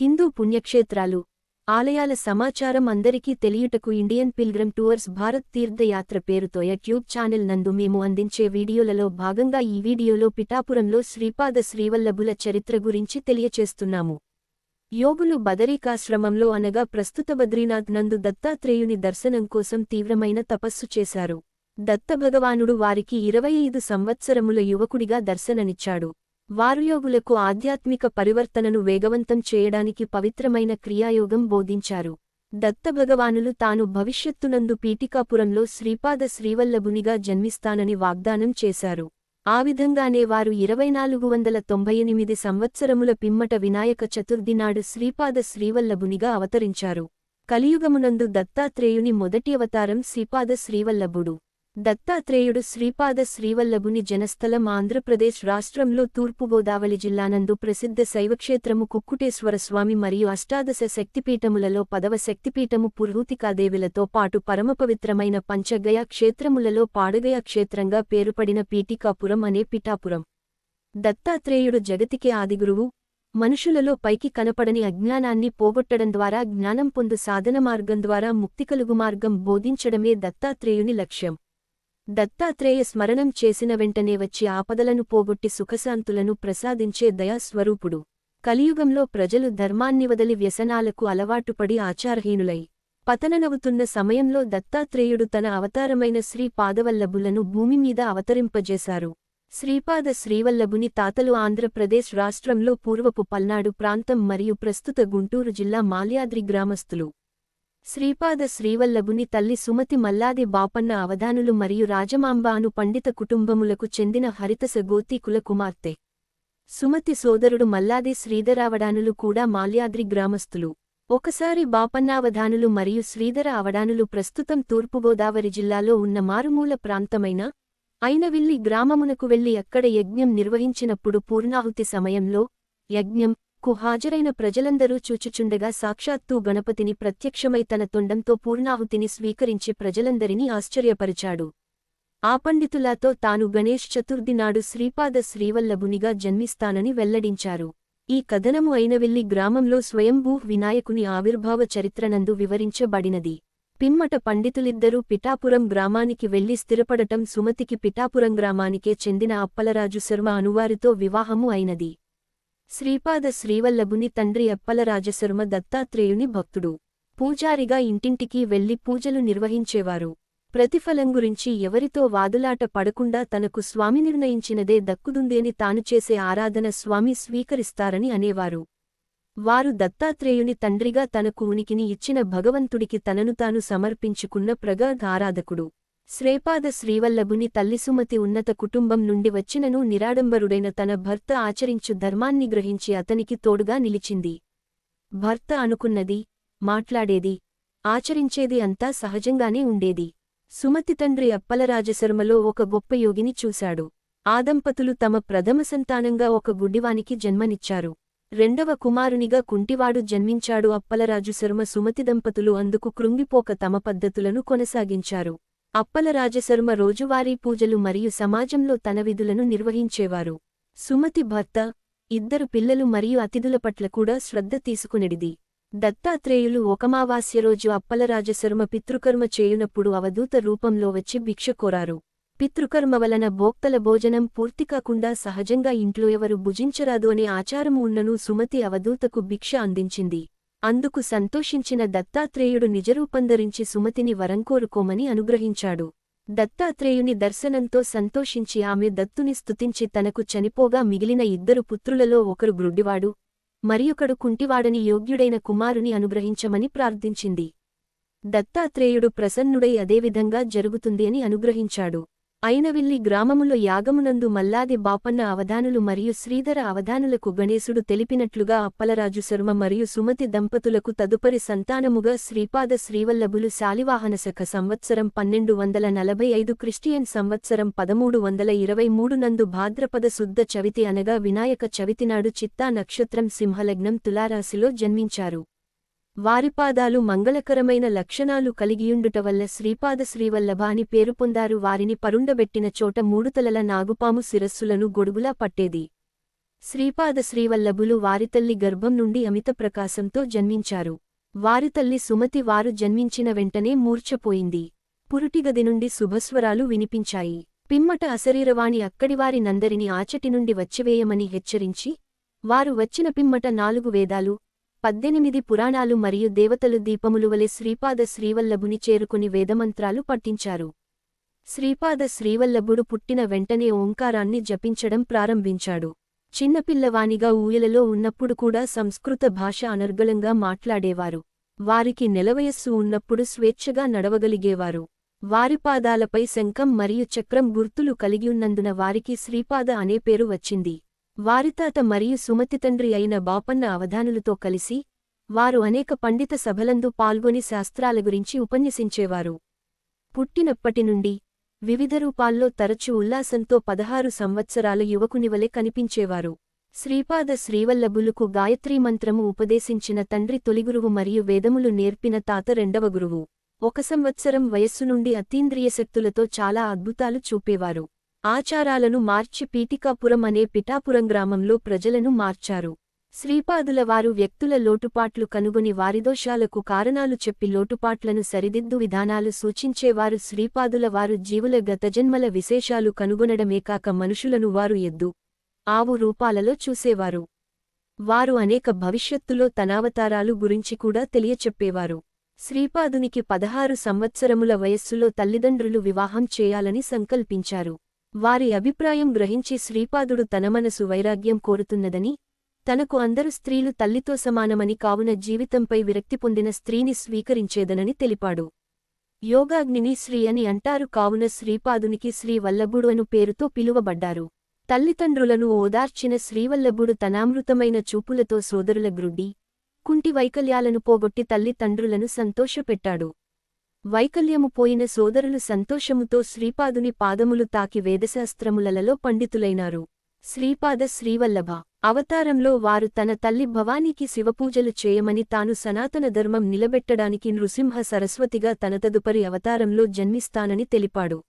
హిందూ పుణ్యక్షేత్రాలు ఆలయాల సమాచారం అందరికీ తెలియుటకు ఇండియన్ పిల్గ్రమ్ టూర్స్ భారత్ తీర్థయాత్ర పేరుతో యూట్యూబ్ ఛానల్ నందు మేము అందించే వీడియోలలో భాగంగా ఈ వీడియోలో పిఠాపురంలో శ్రీపాద శ్రీవల్లభుల చరిత్ర గురించి తెలియచేస్తున్నాము. యోగులు బదరీకాశ్రమంలో అనగా ప్రస్తుత బద్రీనాథ్ నందు దత్తాత్రేయుని దర్శనం కోసం తీవ్రమైన తపస్సు చేశారు. దత్తభగవానుడు వారికి ఇరవై ఐదు సంవత్సరముల యువకుడిగా దర్శననిచ్చాడు వారుయోగులకు ఆధ్యాత్మిక పరివర్తనను వేగవంతం చేయడానికి పవిత్రమైన క్రియాయోగం బోధించారు. దత్తభగవానులు తాను భవిష్యత్తునందు పీఠికాపురంలో శ్రీపాద శ్రీవల్లభునిగా జన్మిస్తానని వాగ్దానం చేశారు. ఆ విధంగానే వారు ఇరవై నాలుగు వందల తొంభై ఎనిమిది సంవత్సరముల పిమ్మట వినాయక చతుర్థి నాడు శ్రీపాద శ్రీవల్లభునిగా అవతరించారు. కలియుగమునందు దత్తాత్రేయుని మొదటి అవతారం శ్రీపాద శ్రీవల్లభుడు. దత్తాత్రేయుడు శ్రీపాద శ్రీవల్లభుని జనస్థలం ఆంధ్రప్రదేశ్ రాష్ట్రంలో తూర్పుగోదావరి జిల్లానందు ప్రసిద్ధ శైవక్షేత్రము కుక్కుటేశ్వరస్వామి మరియు అష్టాదశ శక్తిపీఠములలో పదవ శక్తిపీఠము పుర్హూతికాదేవులతో పాటు పరమపవిత్రమైన పంచగయ క్షేత్రములలో పాడగయ క్షేత్రంగా పేరుపడిన పీఠికాపురం అనే పిఠాపురం. దత్తాత్రేయుడు జగతికే ఆదిగురువు. మనుషులలో పైకి కనపడని అజ్ఞానాన్ని పోగొట్టడం ద్వారా జ్ఞానం పొందు సాధన మార్గం ద్వారా ముక్తి కలుగు మార్గం బోధించడమే దత్తాత్రేయుని లక్ష్యం. దత్తాత్రేయ స్మరణం చేసిన వెంటనే వచ్చి ఆపదలను పోగొట్టి సుఖశాంతులను ప్రసాదించే దయాస్వరూపుడు. కలియుగంలో ప్రజలు ధర్మాన్ని వదలి వ్యసనాలకు అలవాటుపడి ఆచారహీనులై పతననవుతున్న సమయంలో దత్తాత్రేయుడు తన అవతారమైన శ్రీ పాదవల్లభులను భూమిమీద అవతరింపజేశారు. శ్రీపాద శ్రీవల్లభుని తాతలు ఆంధ్రప్రదేశ్ రాష్ట్రంలో పూర్వపు పల్నాడు ప్రాంతం మరియు ప్రస్తుత గుంటూరు జిల్లా మాల్యాద్రి గ్రామస్థులు శ్రీపాద శ్రీవల్లభుని తల్లి సుమతి మల్లాది బాపన్న అవధానులు మరియు రాజమాంబ అను పండిత కుటుంబములకు చెందిన హరితస గోతీకుల కుమార్తె. సుమతి సోదరుడు మల్లాది శ్రీధరావడానులు కూడా మాల్యాద్రి గ్రామస్థులు. ఒకసారి బాపన్నావధానులు మరియు శ్రీధర అవడానులు ప్రస్తుతం తూర్పుగోదావరి జిల్లాలో ఉన్న మారుమూల ప్రాంతమైన అయినవిల్లి గ్రామమునకు వెళ్ళి అక్కడ యజ్ఞం నిర్వహించినప్పుడు పూర్ణాహుతి సమయంలో యజ్ఞం కు హాజరైన ప్రజలందరూ చూచుచుండగా సాక్షాత్తూ గణపతిని ప్రత్యక్షమై తన తొండంతో పూర్ణాహుతిని స్వీకరించి ప్రజలందరినీ ఆశ్చర్యపరిచాడు. ఆ పండితులాతో తాను గణేష్ చతుర్థి నాడు శ్రీపాద శ్రీవల్లభునిగా జన్మిస్తానని వెల్లడించారు. ఈ కథనము అయినవెల్లి గ్రామంలో స్వయంభూ వినాయకుని ఆవిర్భావ చరిత్రనందు వివరించబడినది. పిమ్మట పండితులిద్దరూ పిఠాపురం గ్రామానికి వెళ్ళి స్థిరపడటం సుమతికి పిఠాపురం గ్రామానికే చెందిన అప్పలరాజు శర్మ అనువారితో వివాహము అయినది. శ్రీపాద శ్రీవల్లభుని తండ్రి అప్పలరాజశర్మ దత్తాత్రేయుని భక్తుడు. పూజారిగా ఇంటింటికి వెళ్ళి పూజలు నిర్వహించేవారు. ప్రతిఫలం గురించి ఎవరితో వాదులాట పడకుండా తనకు స్వామి నిర్ణయించినదే దక్కుదుందేని తాను చేసే ఆరాధన స్వామి స్వీకరిస్తారని అనేవారు. వారు దత్తాత్రేయుని తండ్రిగా తనకు ఉనికిని ఇచ్చిన భగవంతుడికి తనను తాను సమర్పించుకున్న ప్రగాఢారాధకుడు శ్రేపాద శ్రీవల్లభుని తల్లిసుమతి ఉన్నత కుటుంబం నుండి వచ్చినను నిరాడంబరుడైన తన భర్త ఆచరించు ధర్మాన్ని గ్రహించి అతనికి తోడుగా నిలిచింది. భర్త అనుకున్నది మాట్లాడేది ఆచరించేది అంతా సహజంగానే ఉండేది. సుమతి తండ్రి అప్పలరాజశర్మలో ఒక గొప్ప యోగిని చూశాడు. ఆ దంపతులు తమ ప్రథమ సంతానంగా ఒక గుడ్డివానికి జన్మనిచ్చారు. రెండవ కుమారునిగా కుంటివాడు జన్మించాడు అప్పలరాజు శర్మ సుమతి దంపతులు అందుకు కృంగిపోక తమ పద్ధతులను కొనసాగించారు. అప్పలరాజశర్మ రోజువారీ పూజలు మరియు సమాజంలో తన విధులను నిర్వహించేవారు. సుమతి భర్త ఇద్దరు పిల్లలు మరియు అతిథుల పట్ల కూడా శ్రద్ధ తీసుకునిడిది. దత్తాత్రేయులు ఒకమావాస్య రోజు అప్పలరాజశర్మ పితృకర్మ చేయునప్పుడు అవధూత రూపంలో వచ్చి భిక్ష కోరారు. పితృకర్మ వలన భోక్తల భోజనం పూర్తి కాకుండా సహజంగా ఇంట్లో ఎవరు భుజించరాదు అనే ఆచారము ఉన్ననూ సుమతి అవధూతకు భిక్ష అందించింది. అందుకు సంతోషించిన దత్తాత్రేయుడు నిజరూపంధరించి సుమతిని వరంకోరుకోమని అనుగ్రహించాడు. దత్తాత్రేయుని దర్శనంతో సంతోషించి ఆమె దత్తుని స్తుతించి తనకు చనిపోగా మిగిలిన ఇద్దరు పుత్రులలో ఒకరు గ్రుడ్డివాడు మరియొకడు కుంటివాడని యోగ్యుడైన కుమారుని అనుగ్రహించమని ప్రార్థించింది. దత్తాత్రేయుడు ప్రసన్నుడై అదేవిధంగా జరుగుతుంది అని అనుగ్రహించాడు. అయినవిల్లి గ్రామములో యాగమునందు మల్లాది బాపన్న అవధానులు మరియు శ్రీధర అవధానులకు గణేశుడు తెలిపినట్లుగా అప్పలరాజు శర్మ మరియు సుమతి దంపతులకు తదుపరి సంతానముగా శ్రీపాద శ్రీవల్లభులు శాలివాహనశక సంవత్సరం పన్నెండు వందల నలభై ఐదు క్రిస్టియన్ సంవత్సరం పదమూడు వందల ఇరవై మూడు నందు భాద్రపద శుద్ధ చవితి అనగా వినాయక చవితినాడు చిత్తా నక్షత్రం సింహలగ్నం తులారాశిలో జన్మించారు. వారిపాదాలు మంగళకరమైన లక్షణాలు కలిగియుండుట వల్ల శ్రీపాద శ్రీవల్లభ అని పేరు పొందారు. వారిని పరుండబెట్టిన చోట మూడుతలల నాగుపాము శిరస్సులను గొడుగులా పట్టేది. శ్రీపాద శ్రీవల్లభులు వారితల్లి గర్భం నుండి అమిత ప్రకాశంతో జన్మించారు. వారితల్లి సుమతి వారు జన్మించిన వెంటనే మూర్ఛపోయింది. పురుటిగది నుండి శుభస్వరాలు వినిపించాయి. పిమ్మట అశరీరవాణి అక్కడివారి నందరిని ఆచటి నుండి వచ్చివేయమని హెచ్చరించి వారు వచ్చిన పిమ్మట నాలుగు వేదాలు పద్దెనిమిది పురాణాలు మరియు దేవతలు దీపములు వలె శ్రీపాద శ్రీవల్లభుని చేరుకుని వేదమంత్రాలు పట్టించారు శ్రీపాద శ్రీవల్లభుడు పుట్టిన వెంటనే ఓంకారాన్ని జపించడం ప్రారంభించాడు. చిన్నపిల్లవానిగా ఊయలలో ఉన్నప్పుడు కూడా సంస్కృత భాష అనర్గళంగా మాట్లాడేవారు. వారికి నెలవయస్సు ఉన్నప్పుడు స్వేచ్ఛగా నడవగలిగేవారు. వారి పాదాలపై శంఖం మరియు చక్రం గుర్తులు కలిగియున్నందున వారికి శ్రీపాద అనే పేరు వచ్చింది. వారితాత మరియు సుమతి తండ్రి అయిన బాపన్న అవధానులతో కలిసి వారు అనేక పండిత సభలందు పాల్గొని శాస్త్రాల గురించి ఉపన్యసించేవారు. పుట్టినప్పటి నుండి వివిధ రూపాల్లో తరచు ఉల్లాసంతో పదహారు సంవత్సరాల యువకునివలె కనిపించేవారు. శ్రీపాద శ్రీవల్లభులుకు గాయత్రీ మంత్రము ఉపదేశించిన తండ్రి తొలిగురువు మరియు వేదములు నేర్పిన తాత రెండవ గురువు. ఒక సంవత్సరం వయస్సు నుండి అతీంద్రియ శక్తులతో చాలా అద్భుతాలు చూపేవారు. ఆచారాలను మార్చి పీఠికాపురం అనే పిఠాపురం గ్రామంలో ప్రజలను మార్చారు. శ్రీపాదుల వారు వ్యక్తుల లోటుపాట్లు కనుగొని వారిదోషాలకు కారణాలు చెప్పి లోటుపాట్లను సరిదిద్దు విధానాలు సూచించేవారు శ్రీపాదుల వారు జీవుల గతజన్మల విశేషాలు కనుగొనడమే కాక మనుషులను వారు ఎద్దు ఆవు రూపాలలో చూసేవారు. వారు అనేక భవిష్యత్తులో తనావతారాలు గురించి కూడా తెలియచెప్పేవారు. శ్రీపాదునికి పదహారు సంవత్సరముల వయస్సులో తల్లిదండ్రులు వివాహం చేయాలని సంకల్పించారు. వారి అభిప్రాయం గ్రహించి శ్రీపాదుడు తన మనసు వైరాగ్యం కోరుతున్నదని తనకు అందరు స్త్రీలు తల్లితో సమానమని కావున జీవితంపై విరక్తి పొందిన స్త్రీని స్వీకరించేదనని తెలిపాడు. యోగాగ్నిని శ్రీ అని అంటారు కావున శ్రీపాదునికి శ్రీవల్లభుడు అను పేరుతో పిలువబడ్డారు. తల్లిదండ్రులను ఓదార్చిన శ్రీవల్లభుడు తనామృతమైన చూపులతో సోదరుల గ్రుడ్డి కుంటి వైకల్యాలను పోగొట్టి తల్లిదండ్రులను సంతోషపెట్టాడు. వైకల్యము పోయిన సోదరులు సంతోషముతో శ్రీపాదుని పాదములు తాకి వేదశాస్త్రములలో పండితులైనారు. శ్రీపాద శ్రీవల్లభ అవతారంలో వారు తన తల్లి భవానీకి శివపూజలు చేయమని తాను సనాతన ధర్మం నిలబెట్టడానికి నృసింహ సరస్వతిగా తన తదుపరి అవతారంలో జన్మిస్తానని తెలిపాడు.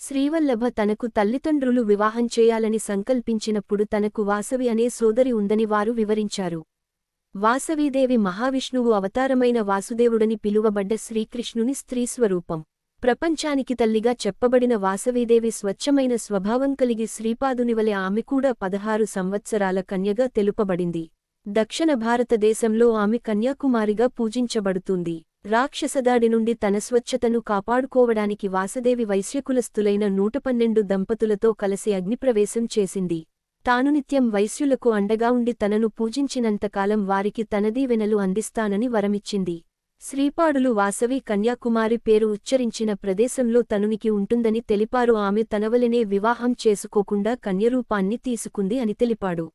శ్రీవల్లభ తనకు తల్లిదండ్రులు వివాహం చేయాలని సంకల్పించినప్పుడు తనకు వాసవి అనే సోదరి ఉందని వారు వివరించారు. వాసవీదేవి మహావిష్ణువు అవతారమైన వాసుదేవుడని పిలువబడ్డ శ్రీకృష్ణుని స్త్రీస్వరూపం ప్రపంచానికి తల్లిగా చెప్పబడిన వాసవీదేవి స్వచ్ఛమైన స్వభావం కలిగి శ్రీపాదునివలె ఆమె కూడా పదహారు సంవత్సరాల కన్యగా తెలుపబడింది. దక్షిణ భారతదేశంలో ఆమె కన్యాకుమారిగా పూజించబడుతుంది. రాక్షసదాడి నుండి తన స్వచ్ఛతను కాపాడుకోవడానికి వాసదేవి వైశ్యకులస్థులైన నూట పన్నెండు దంపతులతో కలిసి అగ్నిప్రవేశం చేసింది. తాను నిత్యం వైశ్యులకు అండగా ఉండి తనను పూజించినంతకాలం వారికి తనదీవెనలు అందిస్తానని వరమిచ్చింది. శ్రీపాడులు వాసవి కన్యాకుమారి పేరు ఉచ్చరించిన ప్రదేశంలో తనునికి ఉంటుందని తెలిపారు. ఆమె తనవలనే వివాహం చేసుకోకుండా కన్యరూపాన్ని తీసుకుంది అని తెలిపాడు.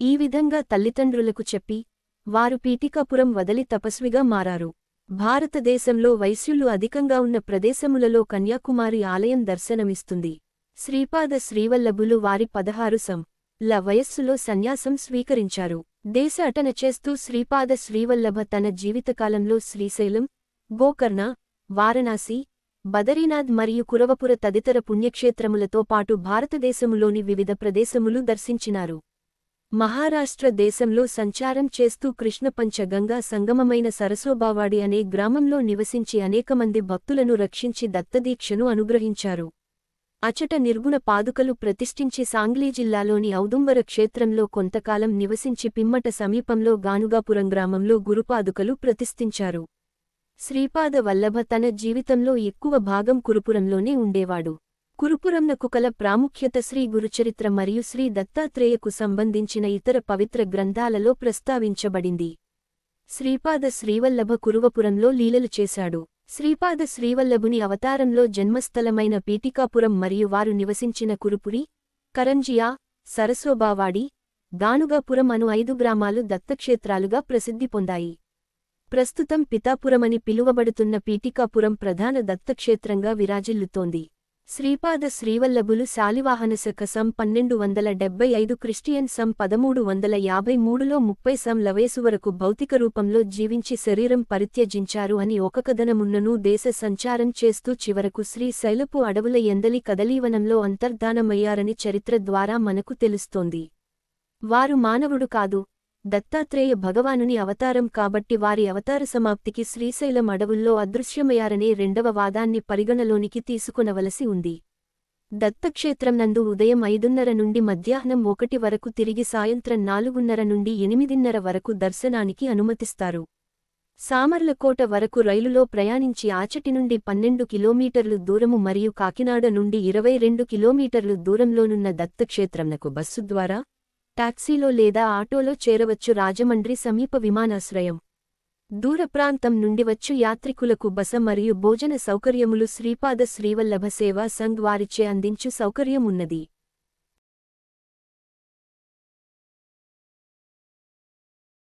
ఈ విధంగా తల్లిదండ్రులకు చెప్పి వారు పీఠికాపురం వదలి తపస్విగా మారారు. భారతదేశంలో వైశ్యులు అధికంగా ఉన్న ప్రదేశములలో కన్యాకుమారి ఆలయం దర్శనమిస్తుంది. శ్రీపాద శ్రీవల్లభులు వారి పదహారు సం. ల వయస్సులో సన్యాసం స్వీకరించారు. దేశ అటన చేస్తూ శ్రీపాద శ్రీవల్లభ తన జీవితకాలంలో శ్రీశైలం గోకర్ణ వారణాసి బదరీనాథ్ మరియు కురవపుర తదితర పుణ్యక్షేత్రములతో పాటు భారతదేశములోని వివిధ ప్రదేశములు దర్శించినారు. మహారాష్ట్ర దేశంలో సంచారం చేస్తూ కృష్ణపంచగంగా సంగమమైన సరసోబావాడి అనే గ్రామంలో నివసించి అనేకమంది భక్తులను రక్షించి దత్తదీక్షను అనుగ్రహించారు. అచట నిర్గుణ పాదుకలు ప్రతిష్ఠించి సాంగ్లీ జిల్లాలోని ఔదుంబర క్షేత్రంలో కొంతకాలం నివసించి పిమ్మట సమీపంలో గానుగాపురం గ్రామంలో గురుపాదుకలు ప్రతిష్ఠించారు. శ్రీపాద వల్లభ తన జీవితంలో ఎక్కువ భాగం కురుపురంలోనే ఉండేవాడు. కురుపురంనకు కల ప్రాముఖ్యత శ్రీ గురుచరిత్ర మరియు శ్రీ దత్తాత్రేయకు సంబంధించిన ఇతర పవిత్ర గ్రంథాలలో ప్రస్తావించబడింది. శ్రీపాద శ్రీవల్లభ కురువపురంలో లీలలు చేశాడు. శ్రీపాద శ్రీవల్లభుని అవతారంలో జన్మస్థలమైన పీఠికాపురం మరియు వారు నివసించిన కురుపురి కరంజియా సరసోబావాడి గానుగాపురం అను ఐదు గ్రామాలు దత్తక్షేత్రాలుగా ప్రసిద్ధి పొందాయి. ప్రస్తుతం పితాపురమని పిలువబడుతున్న పీఠికాపురం ప్రధాన దత్తక్షేత్రంగా విరాజిల్లుతోంది. శ్రీపాద శ్రీవల్లభులు శాలివాహన శక సం పన్నెండు వందల డెబ్బై ఐదు క్రిస్టియన్ సం పదమూడు వందల యాభై మూడులో ముప్పై సం లవేసు వరకు భౌతిక రూపంలో జీవించి శరీరం పరిత్యజించారు అని ఒక కథనమున్నను దేశ సంచారం చేస్తూ చివరకు శ్రీ శైలపు అడవుల ఎందలి కదలీవనంలో అంతర్ధానమయ్యారని చరిత్ర ద్వారా మనకు తెలుస్తోంది. వారు మానవుడు కాదు దత్తాత్రేయ భగవానుని అవతారం కాబట్టి వారి అవతార సమాప్తికి శ్రీశైలం అడవుల్లో అదృశ్యమయ్యారనే రెండవ వాదాన్ని పరిగణలోనికి తీసుకునవలసి ఉంది. దత్తక్షేత్రం నందు ఉదయం ఐదున్నర నుండి మధ్యాహ్నం ఒకటి వరకు తిరిగి సాయంత్రం నాలుగున్నర నుండి ఎనిమిదిన్నర వరకు దర్శనానికి అనుమతిస్తారు. సామర్లకోట వరకు రైలులో ప్రయాణించి ఆచటి నుండి పన్నెండు కిలోమీటర్లు దూరము మరియు కాకినాడ నుండి ఇరవై రెండు కిలోమీటర్లు దూరంలోనున్న దత్తక్షేత్రంనకు బస్సు ద్వారా టాక్సీలో లేదా ఆటోలో చేరవచ్చు రాజమండ్రి సమీప విమానాశ్రయం. దూర ప్రాంతం నుండి వచ్చు యాత్రికులకు బస మరియు భోజన సౌకర్యములు శ్రీపాద శ్రీవల్లభ సేవా సంఘ్ వారిచే అందించు సౌకర్యం ఉన్నది